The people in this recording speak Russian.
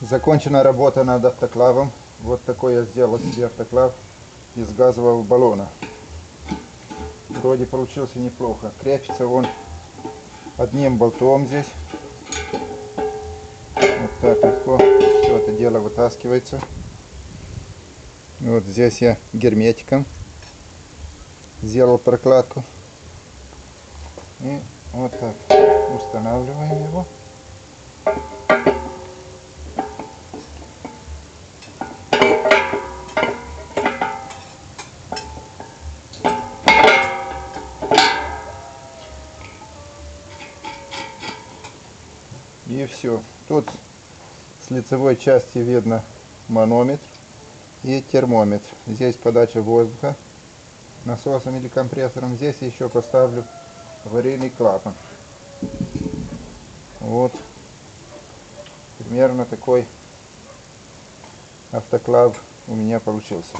Закончена работа над автоклавом. Вот такой я сделал себе автоклав из газового баллона. Вроде получился неплохо. Крепится он одним болтом здесь. Вот так легко все это дело вытаскивается. Вот здесь я герметиком сделал прокладку. И вот так устанавливаем его. И все. Тут с лицевой части видно манометр и термометр. Здесь подача воздуха насосом или компрессором. Здесь еще поставлю аварийный клапан. Вот примерно такой автоклав у меня получился.